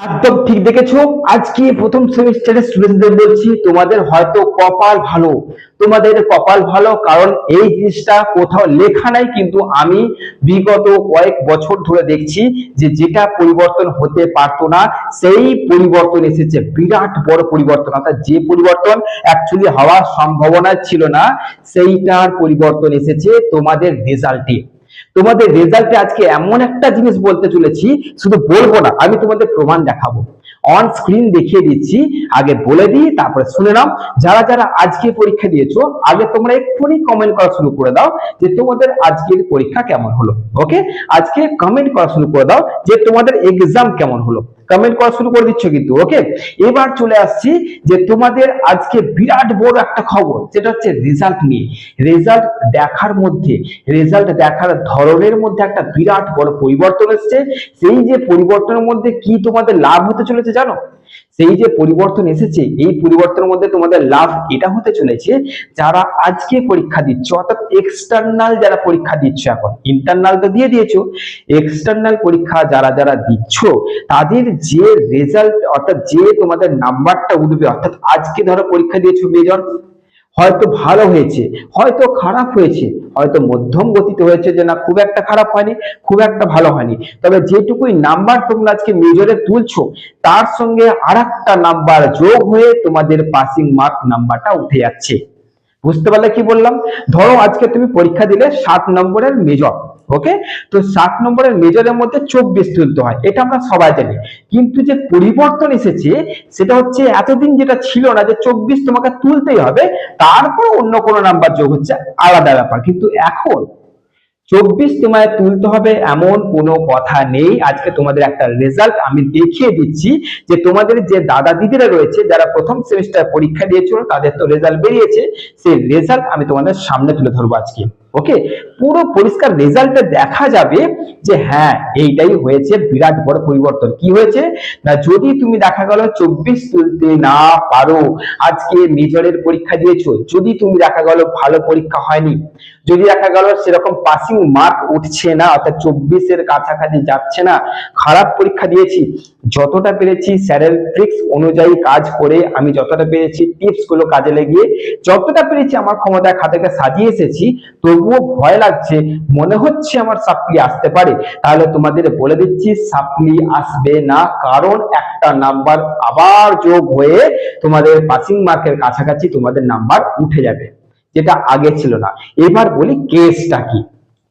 একদম ঠিক দেখেছ? আজকে প্রথম সেমিস্টারের স্টুডেন্টদের বলছি, তোমাদের হয়তো কপাল ভালো। তোমাদের কপাল ভালো কারণ এই জিনিসটা কোথাও লেখা নাই, কিন্তু আমি বিগত কয়েক বছর ধরে দেখছি যে যেটা পরিবর্তন হতে পারতো না, সেই পরিবর্তন এসেছে। বিরাট বড় পরিবর্তন। অর্থাৎ যে পরিবর্তন অ্যাকচুয়ালি হওয়ার সম্ভাবনা ছিল না, সেইটার পরিবর্তন এসেছে তোমাদের রেজাল্টে তোমাদের রেজাল্টে আজকে এমন একটা জিনিস বলতে চলেছি, শুধু বলব না, আমি তোমাদের প্রমাণ দেখাবো। অন স্ক্রিন দেখিয়ে দিচ্ছি, আগে বলে দিই, তারপরে শুনে নাও। যারা যারা আজকে পরীক্ষা দিয়েছ, আগে তোমরা এক্ষুনি কমেন্ট করা শুরু করে দাও যে তোমাদের আজকের পরীক্ষা কেমন হলো ওকে আজকে কমেন্ট করা শুরু করে দাও যে তোমাদের এক্সাম কেমন হলো। কমেন্ট করা শুরু করে দিচ্ছ কিন্তু ওকে এবার চলে আসছি যে তোমাদের আজকে বিরাট বড় একটা খবর সেটা হচ্ছে রেজাল্ট নিয়ে। রেজাল্ট দেখার মধ্যে রেজাল্ট দেখার ধরনের মধ্যে একটা বিরাট বড় পরিবর্তন এসছে। সেই যে পরিবর্তনের মধ্যে কি তোমাদের লাভ হতে চলেছে জানো? সেই যে পরিবর্তন এসেছে, এই পরিবর্তনের মধ্যে তোমাদের লাভ এটা হতে চলেছে, যারা আজকে পরীক্ষা দিচ্ছ, অর্থাৎ এক্সটার্নাল যারা পরীক্ষা দিচ্ছ এখন ইন্টারনাল তো দিয়ে দিয়েছ এক্সটার্নাল পরীক্ষা যারা যারা দিচ্ছ, তাদের যে রেজাল্ট অর্থাৎ যে তোমাদের নাম্বারটা উঠবে, অর্থাৎ আজকে ধরো পরীক্ষা দিয়েছ মেজর হয়তো ভালো হয়েছে, হয়তো খারাপ হয়েছে, হয়তো মধ্যম গতিতে হয়েছে যে না, খুব একটা খারাপ হয়নি, খুব একটা ভালো হয়নি। তবে যেটুকুই নাম্বার তোমরা আজকে মেজরে তুলছো, তার সঙ্গে আর একটা নাম্বার যোগ হয়ে তোমাদের পাসিং মার্ক নাম্বারটা উঠে যাচ্ছে। বুঝতে পারলে কি বললাম? ধরো আজকে তুমি পরীক্ষা দিলে সাত নম্বরের মেজর ওকে তো ষাট নম্বরের মেজরের মধ্যে চব্বিশ তুলতে হয়। এটা আমরা সবাই জানি। কিন্তু যে পরিবর্তন এসেছে, সেটা হচ্ছে এতদিন যেটা ছিল না যে চব্বিশ তোমাকে তুলতেই হবে, তারপর অন্য কোনো নাম্বার যোগ হচ্ছে, আলাদা ব্যাপার। কিন্তু এখন চব্বিশ তোমায় তুলতে হবে এমন কোনো কথা নেই। আজকে তোমাদের একটা রেজাল্ট আমি দেখিয়ে দিচ্ছি যে তোমাদের যে দাদা দিদিরা রয়েছে, যারা প্রথম সেমিস্টার পরীক্ষা দিয়েছিল, তাদের তো রেজাল্ট বেরিয়েছে। সেই রেজাল্ট আমি তোমাদের সামনে তুলে ধরবো আজকে ওকে পুরো পরিষ্কার রেজাল্টে দেখা যাবে যে হ্যাঁ এইটাই হয়েছে, বিরাট বড় পরিবর্তন। কি হয়েছে? না, যদি তুমি দেখা গেল চব্বিশ তুলতে না পারো, আজকে মেজরের পরীক্ষা দিয়েছ, যদি তুমি দেখা গেল ভালো পরীক্ষা হয়নি, যদি দেখা গেল সেরকম পাসিং মার্ক উঠছে না, অর্থাৎ চব্বিশের কাছাকাছি যাচ্ছে না। খারাপ পরীক্ষা দিয়েছি। যতটা পেরেছি স্যারের ট্রিক্স অনুযায়ী কাজ করে আমি যতটা পেরেছি টিপস কাজে লাগিয়ে যতটা পেরেছি আমার ক্ষমতায় খাতাকে সাজিয়ে এসেছি, তবুও ভয় লাগছে, মনে হচ্ছে আমার সাপ্লি আসতে পারে। তাহলে তোমাদের বলে দিচ্ছি, সাপ্লি আসবে না, কারণ একটা নাম্বার আবার যোগ হয়ে তোমাদের পাসিং মার্কের কাছাকাছি তোমাদের নাম্বার উঠে যাবে, যেটা আগে ছিল না। এবার বলি কেসটা কি?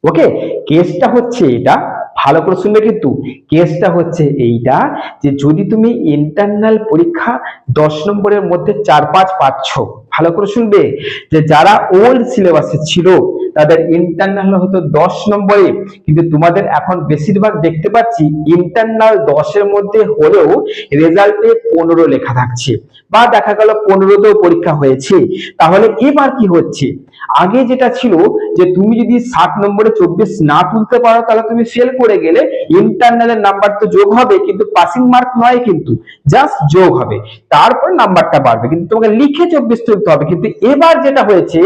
ওকে কেসটা হচ্ছে এটা। ভালো করে শুনবে কিন্তু। কেসটা হচ্ছে এইটা যে যদি তুমি ইন্টারনাল পরীক্ষা দশ নম্বরের মধ্যে চার, পাঁচ পাচ্ছ, ভালো করে শুনবে? যে যারা ওল্ড সিলেবাসে ছিল, তাদের ইন্টারনাল হতো দশ নম্বরে। কিন্তু তোমাদের এখন বেশিরভাগ দেখতে পাচ্ছি ইন্টারনাল দশের মধ্যে হলেও রেজাল্টে পনেরো লেখা থাকছে। বা দেখা গেল পনেরোতেও পরীক্ষা হয়েছে। তাহলে এবার কি হচ্ছে? আগে যেটা ছিল যে তুমি যদি ষাট নম্বরে চব্বিশ না তুলতে পারো, তাহলে তুমি ফেল করে গেলে ইন্টারনালের নাম্বার তো যোগ হবে, কিন্তু পাসিং মার্ক নয় কিন্তু জাস্ট যোগ হবে। তারপর নাম্বারটা বাড়বে, কিন্তু তোমাকে লিখে চব্বিশ তুলতে হবে। কিন্তু এবার যেটা হয়েছে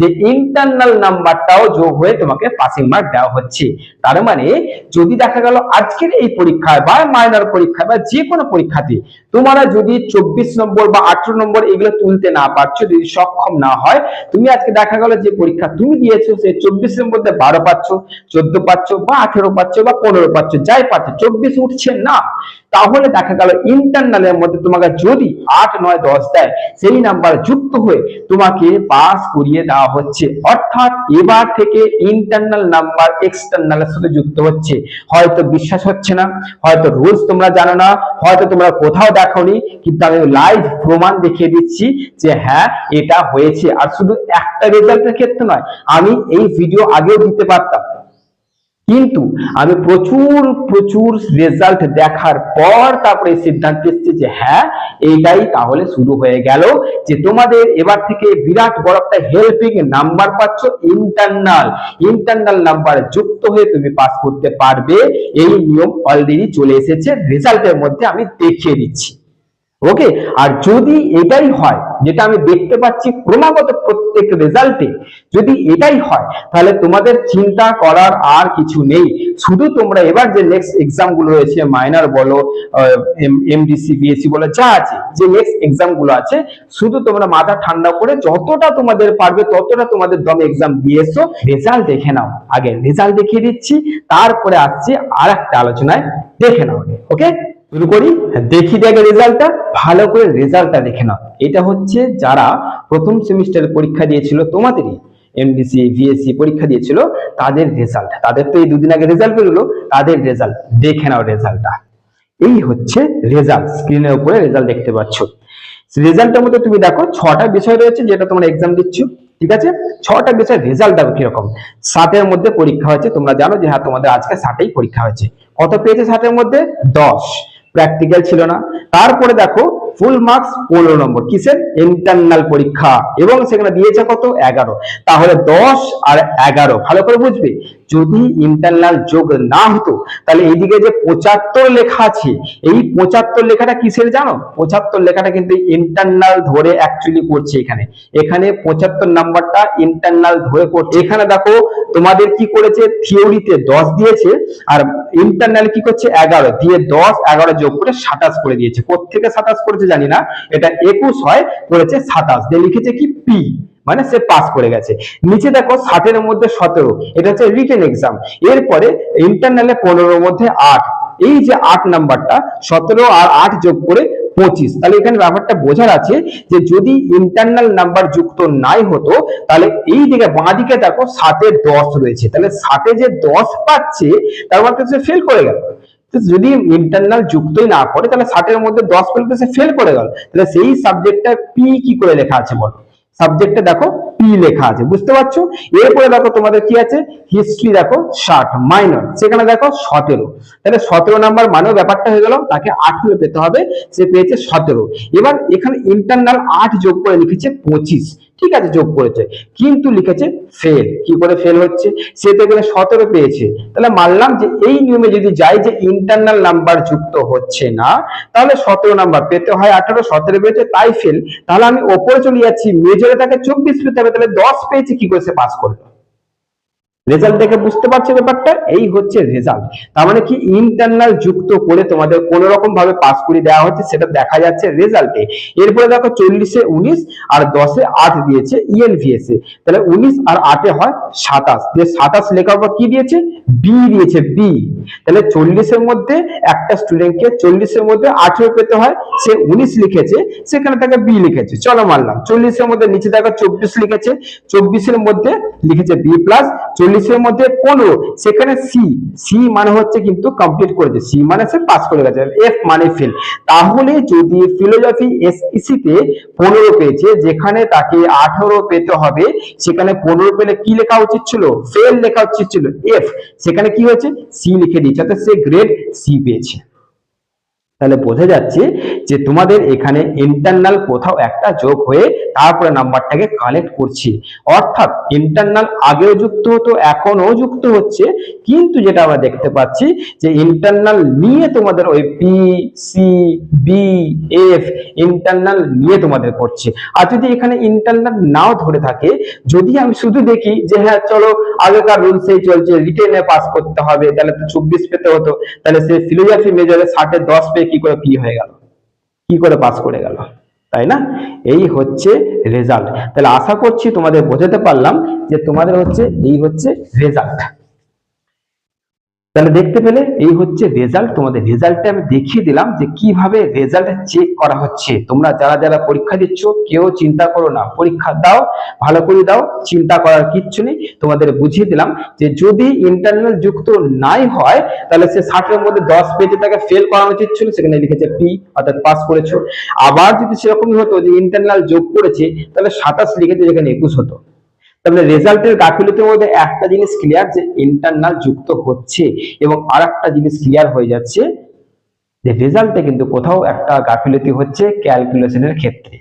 যে ইন্টারনাল নাম্বারটাও যোগ হয়ে তোমাকে পাসিং মার্ক দেওয়া হচ্ছে। তার মানে যদি দেখা গেল আজকের এই পরীক্ষায় বা মাইনর পরীক্ষায় বা যে কোনো পরীক্ষাতে তোমরা যদি চব্বিশ নম্বর বা আঠারো নম্বর এগুলো তুলতে না পারছ, যদি সক্ষম না হয়, তুমি আজকে দেখা গেল যে পরীক্ষা তুমি দিয়েছ, সে চব্বিশের মধ্যে বারো পাচ্ছ, চোদ্দ পাচ্ছ বা আঠেরো পাচ্ছ বা পনেরো পাচ্ছ, যাই পাচ্ছ, চব্বিশ উঠছে না। তাহলে দেখা গেল ইন্টারনালের মধ্যে তোমাকে যদি আট, নয়, দশ দেয়, সেই নাম্বার যুক্ত হয়ে তোমাকে পাস করিয়ে দেওয়া হচ্ছে। অর্থাৎ এবার থেকে ইন্টারনাল নাম্বার এক্সটার্নালের সাথে যুক্ত হচ্ছে। হয়তো বিশ্বাস হচ্ছে না, হয়তো রুলস তোমরা জানো না, হয়তো তোমরা কোথাও দেখোনি, কিন্তু আমি লাইভ প্রমাণ দেখিয়ে দিচ্ছি যে হ্যাঁ এটা হয়েছে। আর শুধু একটা রেজাল্টের ক্ষেত্রে নয়, আমি এই ভিডিও আগেও দিতে পারতাম। কিন্তু আমি প্রচুর প্রচুর রেজাল্ট দেখার পর তারপরে সিদ্ধান্ত এসেছে যে হ্যাঁ এইটাই তাহলে শুরু হয়ে গেল যে তোমাদের এবার থেকে বিরাট বড় একটা হেল্পিং নাম্বার পাচ্ছ ইন্টারনাল ইন্টারনাল নাম্বার যুক্ত হয়ে তুমি পাস করতে পারবে। এই নিয়ম অলরেডি চলে এসেছে। রেজাল্টের মধ্যে আমি দেখিয়ে দিচ্ছি। ওকে আর যদি এটাই হয়, যেটা আমি দেখতে পাচ্ছি ক্রমাগত প্রত্যেক রেজাল্টে যদি এটাই হয়, তাহলে তোমাদের চিন্তা করার আর কিছু নেই। শুধু তোমরা এবার যে নেক্সট এক্সামগুলো রয়েছে মাইনার বলো এমডিসি বিএসসি বলো, যা আছে, যে নেক্সট এক্সামগুলো আছে, শুধু তোমরা মাথা ঠান্ডা করে যতটা তোমাদের পারবে, ততটা তোমাদের দমে এক্সাম দিয়ে এসো রেজাল্ট দেখে নাও। আগে রেজাল্ট দেখিয়ে দিচ্ছি, তারপরে আসছি আর একটা আলোচনায় দেখে নাও ওকে শুরু করি। হ্যাঁ, দেখি দেখে রেজাল্টটা ভালো করে রেজাল্টটা দেখে নাও। এটা হচ্ছে যারা প্রথম সেমিস্টারের পরীক্ষা দিয়েছিল তোমাদেরই এমডিসি ভিএসসি পরীক্ষা দিয়েছিল তাদের রেজাল্ট। তাদের তো এই দুদিন আগে রেজাল্ট বেরোলো তাদের রেজাল্ট। দেখে নাও রেজাল্টটা। এই হচ্ছে রেজাল্ট স্ক্রিনের উপরে রেজাল্ট দেখতে পাচ্ছ। রেজাল্টের মধ্যে তুমি দেখো ছটা বিষয় রয়েছে যেটা তোমরা এক্সাম দিচ্ছ ঠিক আছে? ছটা বিষয় রেজাল্ট দেখো কীরকম। ষাটের মধ্যে পরীক্ষা হয়েছে তোমরা জানো যে হ্যাঁ তোমাদের আজকে ষাটেই পরীক্ষা হয়েছে। কত পেয়েছে ষাটের মধ্যে? দশ। প্র্যাকটিক্যাল ছিল না। তারপরে দেখো ফুল মার্কস পনেরো নম্বর। কিসের? ইন্টারনাল পরীক্ষা। এবং সেখানে দিয়েছে কত? এগারো। তাহলে দশ আর এগারো, ভালো করে বুঝবে? যদি ইন্টারনাল যোগ না হতো, তাহলে এইদিকে যে পঁচাত্তর লেখা আছে, এই পঁচাত্তর লেখাটা কিসের জানো? পঁচাত্তর লেখাটা কিন্তু ইন্টারনাল ধরে অ্যাকচুয়ালি করছে এখানে। এখানে পঁচাত্তর নাম্বারটা ইন্টারনাল ধরে করছে। এখানে দেখো, তোমাদের কি করেছে? থিওরিতে দশ দিয়েছে, আর ইন্টারনাল কি করছে? এগারো। দিয়ে দশ, এগারো যোগ করে সাতাশ করে দিয়েছে। কোথেকে সাতাশ করেছে? জানি না, এটা একুশ হয়, করেছে সাতাশ। দিয়ে লিখেছে কি পি মানে সে পাস করে গেছে। নিচে দেখো ষাটের মধ্যে সতেরো, এটা হচ্ছে রিটেন এক্সাম এরপরে ইন্টারনালে পনেরোর মধ্যে আট। এই যে আট নাম্বারটা, সতেরো আর আট যোগ করে পঁচিশ। তাহলে এখানে ব্যাপারটা বোঝার আছে যে যদি ইন্টারনাল নাম্বার যুক্ত নাই হতো, তাহলে এই দিকে বাঁ দিকে দেখো সাতে দশ রয়েছে। তাহলে সাতে যে দশ পাচ্ছে, তার মানে তো সে ফেল করে গেল। যদি ইন্টারনাল যুক্তই না করে, তাহলে ষাটের মধ্যে দশ পেলে সে ফেল করে গেল। তাহলে সেই সাবজেক্টটা পি কি করে লেখা আছে বলো? সাবজেক্টে দেখো পি লেখা আছে, বুঝতে পারছ? এরপরে দেখো তোমাদের কি আছে? হিস্ট্রি দেখো, ষাট মাইনর সেখানে দেখো সতেরো। তাহলে সতেরো নাম্বার মানেও ব্যাপারটা হয়ে গেল, তাকে আঠেরো পেতে হবে, সে পেয়েছে সতেরো। এবার এখানে ইন্টারনাল আট যোগ করে লিখেছে পঁচিশ। ঠিক আছে, যোগ করেছে। কিন্তু লিখেছে ফেল কি করে ফেল হচ্ছে? সে তো এখানে সতেরো পেয়েছে। তাহলে মানলাম যে এই নিয়মে যদি যাই যে ইন্টারনাল নাম্বার যুক্ত হচ্ছে না, তাহলে সতেরো নাম্বার পেতে হয় আঠারো, সতেরো পেয়েছে, তাই ফেল তাহলে আমি ওপরে চলে যাচ্ছি মেজরে তাকে চব্বিশ পেতে হবে, তাহলে দশ পেয়েছে, কি করে সে পাস করল? রেজাল্ট দেখে বুঝতে পারছ ব্যাপারটা, এই হচ্ছে রেজাল্ট তার মানে কি ইন্টারনাল যুক্ত করে তোমাদের কোন রকম ভাবে পাস করে দেওয়া হচ্ছে সেটা দেখা যাচ্ছে রেজাল্টে এরপরে দেখো চল্লিশে উনিশ আর দশে আট দিয়েছে ইএনভিএস এ। তাহলে উনিশ আর আটে হয় সাতাশ। সাতাশ লেখার পর কি দিয়েছে? বি দিয়েছে বি তাহলে চল্লিশের মধ্যে একটা স্টুডেন্টকে চল্লিশের মধ্যে আঠেরো পেতে হয়, সে উনিশ লিখেছে, সেখানে তাকে বি লিখেছে। চলো মানলাম, চল্লিশের মধ্যে নিচে দেখো চব্বিশ লিখেছে, চব্বিশের মধ্যে লিখেছে বি প্লাস চল্লিশের মধ্যে পনেরো, সেখানে সি সি মানে হচ্ছে কিন্তু কমপ্লিট করেছে। সি মানে সে পাস করে গেছে এফ মানে ফেল তাহলে যদি ফিলোজফি এসইসিতে পনেরো পেয়েছে, যেখানে তাকে আঠারো পেতে হবে, সেখানে পনেরো পেলে কি লেখা উচিত ছিল? ফেল লেখা উচিত ছিল এফ সেখানে কি হয়েছে? সি লিখে দিয়েছে, অর্থাৎ সে গ্রেড সি পেয়েছে। তাহলে বোঝা যাচ্ছে যে তোমাদের এখানে ইন্টারনাল কোথাও একটা যোগ হয়ে তারপরে নাম্বারটাকে কালেক্ট করছে। অর্থাৎ ইন্টারনাল আগেও যুক্ত হতো এখনও যুক্ত হচ্ছে। কিন্তু যেটা আমরা দেখতে পাচ্ছি যে ইন্টারনাল নিয়ে তোমাদের ওই P C B F internal নিয়ে তোমাদের করছে। আর যদি এখানে ইন্টারনাল নাও ধরে থাকে, যদি আমি শুধু দেখি যে হ্যাঁ চলো আগেকার রুলসেই চলছে রিটেনে পাস করতে হবে, তাহলে তো চব্বিশ পেতে হতো, তাহলে সে ফিলোজফি মেজরে ষাটে দশ পেয়ে কি করে পি হয়ে গেল? কি করে পাস করে গেল? তাই না? এই হচ্ছে রেজাল্ট তাহলে আশা করছি তোমাদের বোঝাতে পারলাম যে তোমাদের হচ্ছে, এই হচ্ছে রেজাল্ট তাহলে দেখতে পেলে এই হচ্ছে রেজাল্ট তোমাদের রেজাল্টে আমি দেখিয়ে দিলাম যে কীভাবে রেজাল্ট চেক করা হচ্ছে। তোমরা যারা যারা পরীক্ষা দিচ্ছ, কেউ চিন্তা করো না। পরীক্ষা দাও, ভালো করে দাও, চিন্তা করার কিচ্ছু নেই। তোমাদের বুঝিয়ে দিলাম যে যদি ইন্টারনাল যুক্ত নাই হয়, তাহলে সে ষাটের মধ্যে দশ পেজে তাকে ফেল করানো উচিত ছিল, সেখানে লিখেছে পি অর্থাৎ পাস করেছ। আবার যদি সেরকমই হতো যে ইন্টারনাল যোগ করেছে, তাহলে সাতাশ লিখেছে, যেখানে একুশ হতো। তাহলে রেজাল্টের গাফিলতির মধ্যে একটা জিনিস ক্লিয়ার যে ইন্টারনাল যুক্ত হচ্ছে এবং আর একটা জিনিস ক্লিয়ার হয়ে যাচ্ছে যে রেজাল্টে কিন্তু কোথাও একটা গাফিলতি হচ্ছে ক্যালকুলেশনের ক্ষেত্রে।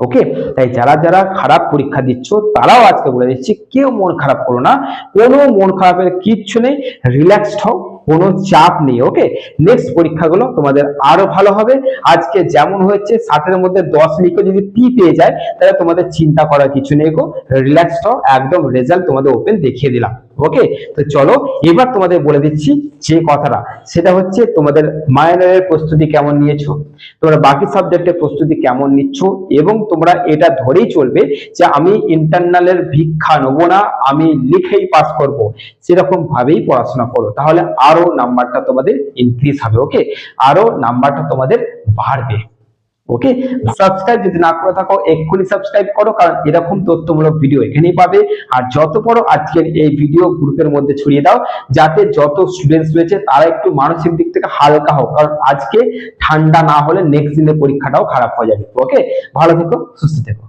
ওকে তাই যারা যারা খারাপ পরীক্ষা দিচ্ছ, তারাও আজকে বলে দিচ্ছি, কেউ মন খারাপ করো না। কোনো মন খারাপের কিচ্ছু নেই। রিল্যাক্সড হও। কোনো চাপ নেই ওকে নেক্সট পরীক্ষাগুলো তোমাদের আরও ভালো হবে। আজকে যেমন হয়েছে ষাটের মধ্যে দশ লিখে যদি পি পেয়ে যায়, তাহলে তোমাদের চিন্তা করার কিছু নেই গো। রিল্যাক্স একদম রেজাল্ট তোমাদের ওপেন দেখিয়ে দিলাম ওকে তো চলো, এবার তোমাদের বলে দিচ্ছি যে কথাটা। সেটা হচ্ছে, তোমাদের মাইনরের প্রস্তুতি কেমন নিয়েছো? তোমরা বাকি সাবজেক্টের প্রস্তুতি কেমন নিচ্ছ? এবং তোমরা এটা ধরেই চলবে যে আমি ইন্টারনালের ভিক্ষা নেব না, আমি লিখেই পাস করব। সেরকম ভাবেই পড়াশোনা করো। তাহলে আরও নাম্বারটা তোমাদের ইনক্রিজ হবে ওকে আরও নাম্বারটা তোমাদের বাড়বে ওকে সাবস্ক্রাইব যদি না করে থাকো, এক্ষুনি সাবস্ক্রাইব করো, কারণ এরকম তথ্যমূলক ভিডিও এখানেই পাবে। আর যত বড় আজকের এই ভিডিও গ্রুপের মধ্যে ছড়িয়ে দাও, যাতে যত স্টুডেন্টস রয়েছে, তারা একটু মানসিক দিক থেকে হালকা হোক, কারণ আজকে ঠান্ডা না হলে নেক্সট দিনের পরীক্ষাটাও খারাপ হয়ে যাবে ওকে ভালো থেকো, সুস্থ থেকো।